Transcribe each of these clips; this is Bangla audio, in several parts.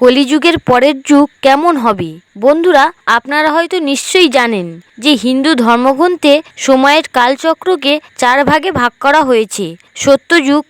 কলিযুগের পরের যুগ কেমন হবে? বন্ধুরা, আপনারা হয়তো নিশ্চয়ই জানেন যে হিন্দু ধর্মগ্রন্থে সময়ের কালচক্রকে চার ভাগে ভাগ করা হয়েছে। সত্যযুগ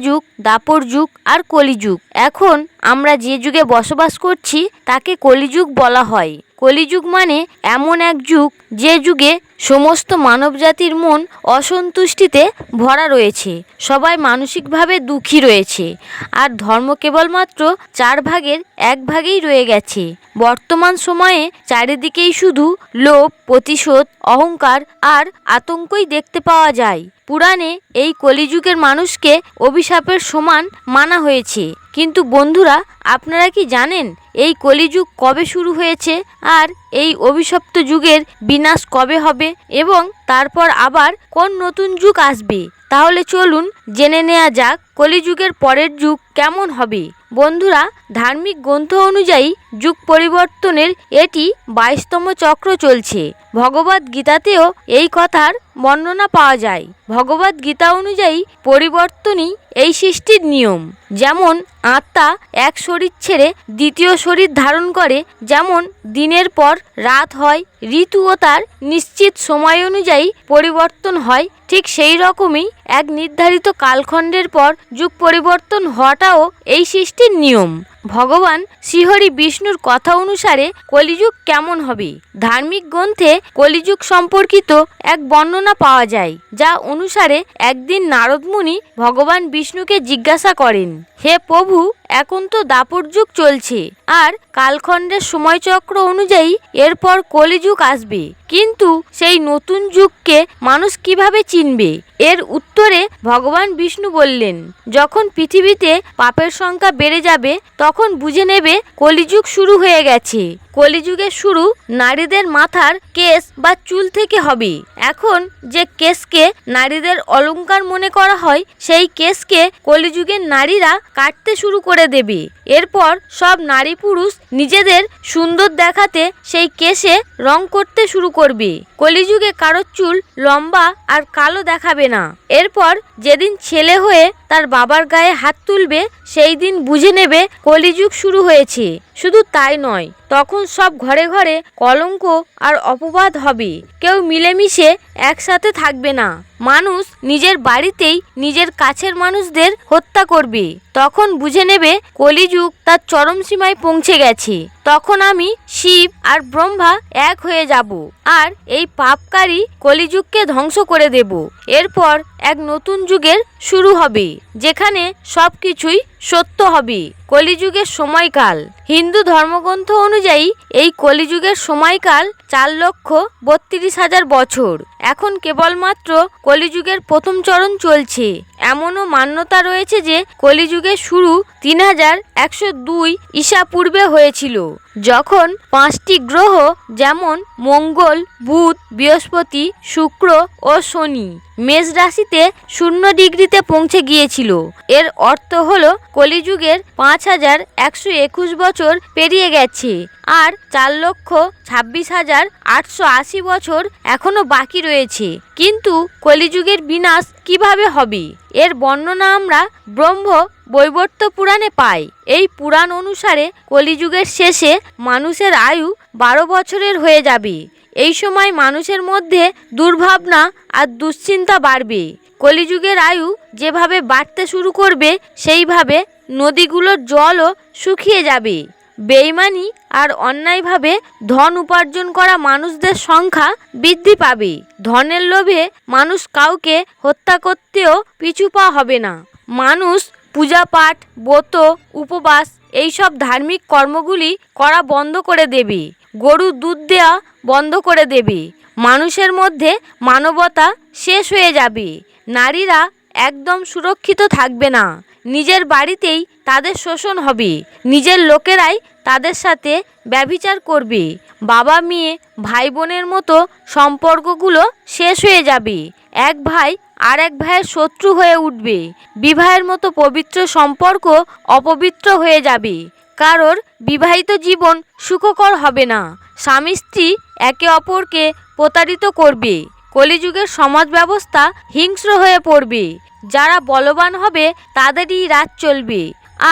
যুগ দাপর যুগ আর কলিযুগ। এখন আমরা যে যুগে বসবাস করছি, তাকে কলিযুগ বলা হয়। কলিযুগ মানে এমন এক যুগ, যে যুগে সমস্ত মানবজাতির মন অসন্তুষ্টিতে ভরা রয়েছে, সবাই মানসিকভাবে দুঃখী রয়েছে, আর ধর্ম কেবলমাত্র চার ভাগের এক ভাগেই রয়ে গেছে। বর্তমান সময়ে চারিদিকেই শুধু লোভ, প্রতিশোধ, অহংকার আর আতঙ্কই দেখতে পাওয়া যায়। পুরাণে এই কলিযুগের মানুষকে অভিশাপের সমান মানা হয়েছে। কিন্তু বন্ধুরা, আপনারা কি জানেন এই কলিযুগ কবে শুরু হয়েছে আর এই অভিশপ্ত যুগের বিনাশ কবে হবে এবং তারপর আবার কোন নতুন যুগ আসবে? তাহলে চলুন জেনে নেওয়া যাক কলিযুগের পরের যুগ কেমন হবে। বন্ধুরা, ধার্মিক গ্রন্থ অনুযায়ী যুগ পরিবর্তনের এটি বাইশতম চক্র চলছে। ভগবদ গীতাতেও এই কথার বর্ণনা পাওয়া যায়। ভগবদ গীতা অনুযায়ী পরিবর্তনই এই সৃষ্টির নিয়ম। যেমন আত্মা এক শরীর ছেড়ে দ্বিতীয় শরীর ধারণ করে যেমন দিনের পর রাত হয় ঋতু ও তার নিশ্চিত সময় অনুযায়ী পরিবর্তন হয়। ঠিক সেই রকমই এক নির্ধারিত কালখণ্ডের পর যুগ পরিবর্তন হওয়াটাও এই সৃষ্টির নিয়ম। ভগবান শ্রীহরি বিষ্ণুর কথা অনুসারে কলিযুগ কেমন হবে? ধার্মিক গ্রন্থে কলিযুগ সম্পর্কিত এক বর্ণনা পাওয়া যায়, যা অনুসারে একদিন নারদমুনি ভগবান বিষ্ণুকে জিজ্ঞাসা করেন, হে প্রভু, এখন তো দাপর যুগ চলছে। আর কালখণ্ডের সময়চক্র অনুযায়ী এরপর কলিযুগ আসবে। কিন্তু সেই নতুন যুগকে মানুষ কীভাবে চিনবে? এর উত্তরে ভগবান বিষ্ণু বললেন, যখন পৃথিবীতে পাপের সংখ্যা বেড়ে যাবে, তখন বুঝে নেবে কলিযুগ শুরু হয়ে গেছে। কলিযুগের শুরু নারীদের মাথার কেস বা চুল থেকে হবে। এখন যে কেসকে নারীদের অলংকার মনে করা হয়, সেই কেসকে কলিযুগের নারীরা কাটতে শুরু করে দেবে। এরপর সব নারী পুরুষ নিজেদের সুন্দর দেখাতে সেই কেসে রং করতে শুরু করবে। কলিযুগে কারোর চুল লম্বা আর কালো দেখাবে না। এরপর যেদিন ছেলে হয়ে তার বাবার গায়ে হাত তুলবে, সেই দিন বুঝে নেবে কলিযুগ শুরু হয়েছে। শুধু তাই নয়, তখন সব ঘরে ঘরে কলঙ্ক আর অপবাদ হবে। কেউ মিলেমিশে একসাথে থাকবে না। মানুষ নিজের বাড়িতেই নিজের কাছের মানুষদের হত্যা করবে। তখন বুঝে নেবে কলিযুগ তার চরম সীমায় পৌঁছে গেছে। তখন আমি শিব আর ব্রহ্মা এক হয়ে যাব, আর এই পাপকারী কলিযুগকে ধ্বংস করে দেব। এরপর এক নতুন যুগের শুরু হবে, যেখানে সব কিছুই সত্য হবে। কলিযুগের সময়কাল। হিন্দু ধর্মগ্রন্থ অনুযায়ী এই কলিযুগের সময়কাল চার লক্ষ বত্রিশ হাজার বছর। এখন কেবলমাত্র কলিযুগের প্রথম চরণ চলছে। এমনও মান্যতা রয়েছে যে কলিযুগের শুরু তিন হাজার একশো দুই ঈশা পূর্বে হয়েছিল। যখন পাঁচটি গ্রহ, যেমন মঙ্গল, বুধ, বৃহস্পতি, শুক্র ও শনি, মেষ রাশিতে শূন্য ডিগ্রিতে পৌঁছে গিয়েছিল। এর অর্থ হলো কলিযুগের পাঁচ হাজার একশো একুশ বছর পেরিয়ে গেছে, আর চার লক্ষ ছাব্বিশ হাজার আটশো আশি বছর এখনও বাকি রয়েছে। কিন্তু কলিযুগের বিনাশ কীভাবে হবে? এর বর্ণনা আমরা ব্রহ্ম বৈবর্ত পুরাণে পাই। এই পুরাণ অনুসারে কলিযুগের শেষে মানুষের আয়ু বারো বছরের হয়ে যাবে। এই সময় মানুষের মধ্যে দুর্ভাবনা আর দুশ্চিন্তা বাড়বে। কলিযুগের আয়ু যেভাবে বাড়তে শুরু করবে, সেইভাবে নদীগুলোর জলও শুকিয়ে যাবে। বেইমানি আর অন্যায়ভাবে ধন উপার্জন করা মানুষদের সংখ্যা বৃদ্ধি পাবে। ধনের লোভে মানুষ কাউকে হত্যা করতেও পিছু পা হবে না। মানুষ পূজা পাঠ, ব্রত, উপবাস এইসব ধার্মিক কর্মগুলি করা বন্ধ করে দেবে। গরু দুধ দেওয়া বন্ধ করে দেবে। মানুষের মধ্যে মানবতা শেষ হয়ে যাবে। নারীরা একদম সুরক্ষিত থাকবে না। নিজের বাড়িতেই তাদের শোষণ হবে। নিজের লোকেরাই তাদের সাথে ব্যভিচার করবে। বাবা, মেয়ে ভাই বোনের মতো সম্পর্কগুলো শেষ হয়ে যাবে। এক ভাই আর এক ভাইয়ের শত্রু হয়ে উঠবে। বিবাহের মতো পবিত্র সম্পর্ক অপবিত্র হয়ে যাবে। কারোর বিবাহিত জীবন সুখকর হবে না। স্বামী স্ত্রী একে অপরকে প্রতারিত করবে। কলিযুগের সমাজ ব্যবস্থা হিংস্র হয়ে পড়বে। যারা বলবান হবে, তাদেরই রাজ চলবে।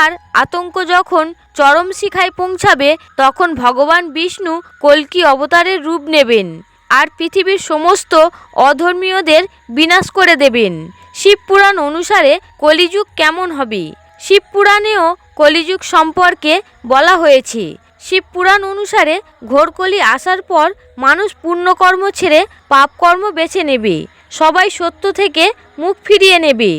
আর আতঙ্ক যখন চরম শিখায় পৌঁছাবে, তখন ভগবান বিষ্ণু কল্কি অবতারের রূপ নেবেন আর পৃথিবীর সমস্ত অধর্মীয়দের বিনাশ করে দেবেন। শিবপুরাণ অনুসারে কলিযুগ কেমন হবে? শিবপুরাণেও কলিযুগ সম্পর্কে বলা হয়েছে। শিবপুরাণ অনুসারে ঘোরকলি আসার পর মানুষ পুণ্যকর্ম ছেড়ে পাপকর্ম বেছে নেবে। সবাই সত্য থেকে মুখ ফিরিয়ে নেবে।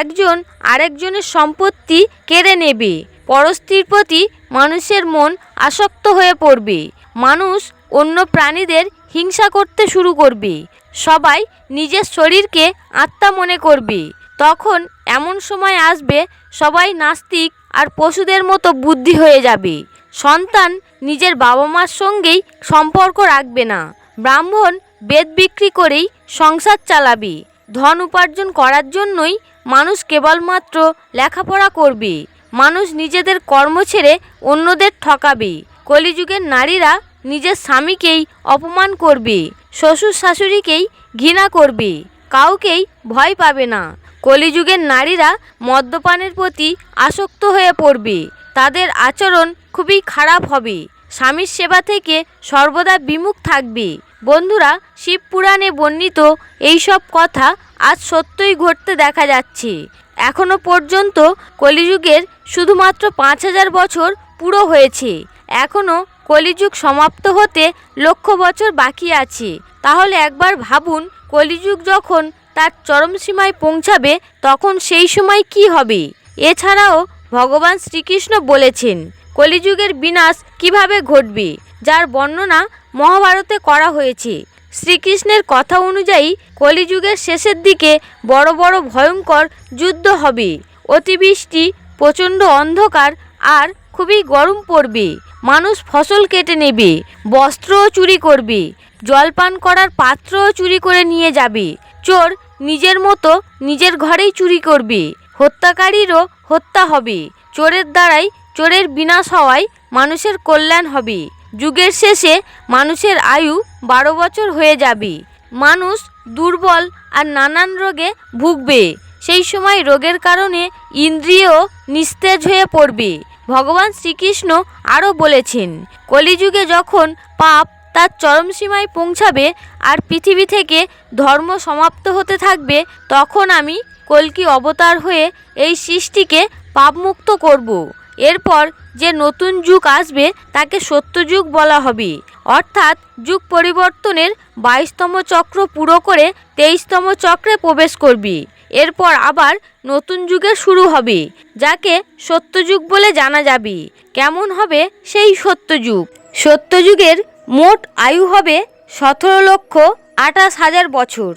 একজন আরেকজনের সম্পত্তি কেড়ে নেবে। পরস্ত্রীর প্রতি মানুষের মন আসক্ত হয়ে পড়বে। মানুষ অন্য প্রাণীদের হিংসা করতে শুরু করবে। সবাই নিজের শরীরকে আত্মা মনে করবে। তখন এমন সময় আসবে সবাই নাস্তিক আর পশুদের মতো বুদ্ধি হয়ে যাবে। সন্তান নিজের বাবা মার সঙ্গেই সম্পর্ক রাখবে না। ব্রাহ্মণ বেদ বিক্রি করেই সংসার চালাবে। ধন উপার্জন করার জন্যই মানুষ কেবলমাত্র লেখাপড়া করবে। মানুষ নিজেদের কর্ম ছেড়ে অন্যদের ঠকাবে। কলিযুগের নারীরা নিজের স্বামীকেই অপমান করবে। শ্বশুর শাশুড়িকেই ঘৃণা করবে। কাউকেই ভয় পাবে না। কলিযুগের নারীরা মদ্যপানের প্রতি আসক্ত হয়ে পড়বে। তাদের আচরণ খুবই খারাপ হবে। স্বামীর সেবা থেকে সর্বদা বিমুখ থাকবে। বন্ধুরা শিব পুরাণে বর্ণিত এইসব কথা আজ সত্যই ঘটতে দেখা যাচ্ছে। এখনও পর্যন্ত কলিযুগের শুধুমাত্র পাঁচ হাজার বছর পুরো হয়েছে। এখনও কলিযুগ সমাপ্ত হতে লক্ষ বছর বাকি আছে। তাহলে একবার ভাবুন, কলিযুগ যখন তার চরম সীমায় পৌঁছাবে, তখন সেই সময় কি হবে? এছাড়াও ভগবান শ্রীকৃষ্ণ বলেছেন, কলিযুগের বিনাশ কীভাবে ঘটবে, যার বর্ণনা মহাভারতে করা হয়েছে। শ্রীকৃষ্ণের কথা অনুযায়ী কলিযুগের শেষের দিকে বড় বড় ভয়ঙ্কর যুদ্ধ হবে। অতিবৃষ্টি, প্রচণ্ড অন্ধকার আর খুবই গরম পড়বে। মানুষ ফসল কেটে নেবে, বস্ত্রও চুরি করবে, জলপান করার পাত্রও চুরি করে নিয়ে যাবে। চোর নিজের মতো নিজের ঘরেই চুরি করবে। হত্যাকারীরও হত্যা হবে। চোরের দ্বারাই চোরের বিনাশ হওয়ায় মানুষের কল্যাণ হবে। যুগের শেষে মানুষের আয়ু বারো বছর হয়ে যাবে। মানুষ দুর্বল আর নানান রোগে ভুগবে। সেই সময় রোগের কারণে ইন্দ্রিয় নিস্তেজ হয়ে পড়বে। ভগবান শ্রীকৃষ্ণ আরও বলেছেন, কলিযুগে যখন পাপ তার চরম সীমায় পৌঁছাবে আর পৃথিবী থেকে ধর্ম সমাপ্ত হতে থাকবে, তখন আমি কল্কি অবতার হয়ে এই সৃষ্টিকে পাপমুক্ত করব। এরপর যে নতুন যুগ আসবে, তাকে সত্যযুগ বলা হবে। অর্থাৎ যুগ পরিবর্তনের বাইশতম চক্র পুরো করে তেইশতম চক্রে প্রবেশ করবি। এরপর আবার নতুন যুগের শুরু হবে, যাকে সত্যযুগ বলে জানা যাবে। কেমন হবে সেই সত্যযুগ? সত্যযুগের মোট আয়ু হবে সতেরো লক্ষ আঠাশ হাজার বছর।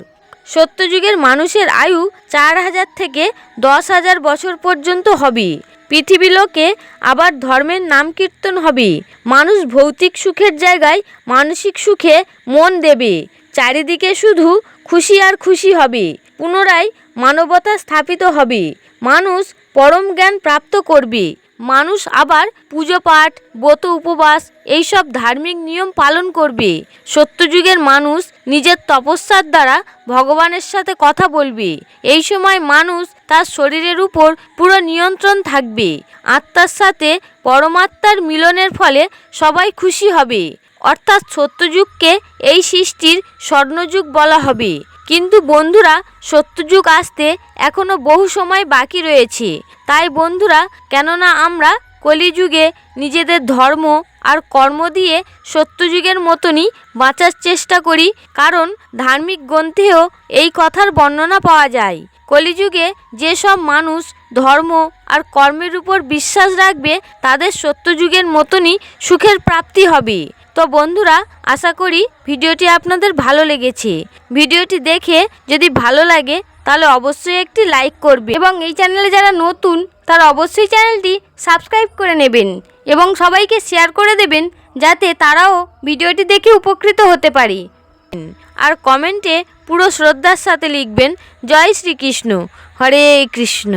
সত্যযুগের মানুষের আয়ু চার হাজার থেকে দশ হাজার বছর পর্যন্ত হবে। পৃথিবী লোকে আবার ধর্মের নাম কীর্তন হবে। মানুষ ভৌতিক সুখের জায়গায় মানসিক সুখে মন দেবে। চারিদিকে শুধু খুশি আর খুশি হবে। পুনরায় মানবতা স্থাপিত হবে। মানুষ পরম জ্ঞান প্রাপ্ত করবে। মানুষ আবার পুজো পাঠ ব্রত উপবাস এইসব ধার্মিক নিয়ম পালন করবে। সত্যযুগের মানুষ নিজের তপস্যার দ্বারা ভগবানের সাথে কথা বলবে। এই সময় মানুষ তার শরীরের উপর পুরো নিয়ন্ত্রণ থাকবে। আত্মার সাথে পরমাত্মার মিলনের ফলে সবাই খুশি হবে। অর্থাৎ সত্যযুগকে এই সৃষ্টির স্বর্ণযুগ বলা হবে। কিন্তু বন্ধুরা সত্যযুগ আসতে এখনও বহু সময় বাকি রয়েছে। তাই বন্ধুরা, কেননা আমরা কলিযুগে নিজেদের ধর্ম আর কর্ম দিয়ে সত্যযুগের মতনই বাঁচার চেষ্টা করি, কারণ ধার্মিক গ্রন্থেও এই কথার বর্ণনা পাওয়া যায়। কলিযুগে যেসব মানুষ ধর্ম আর কর্মের উপর বিশ্বাস রাখবে, তাদের সত্যযুগের মতনই সুখের প্রাপ্তি হবে। তো বন্ধুরা, আশা করি ভিডিওটি আপনাদের ভালো লেগেছে। ভিডিওটি দেখে যদি ভালো লাগে, তাহলে অবশ্যই একটি লাইক করবে এবং এই চ্যানেলে যারা নতুন, তারা অবশ্যই চ্যানেলটি সাবস্ক্রাইব করে নেবেন এবং সবাইকে শেয়ার করে দেবেন যাতে তারাও ভিডিওটি দেখে উপকৃত হতে পারে। আর কমেন্টে পুরো শ্রদ্ধার সাথে লিখবেন, জয় শ্রীকৃষ্ণ, হরে কৃষ্ণ।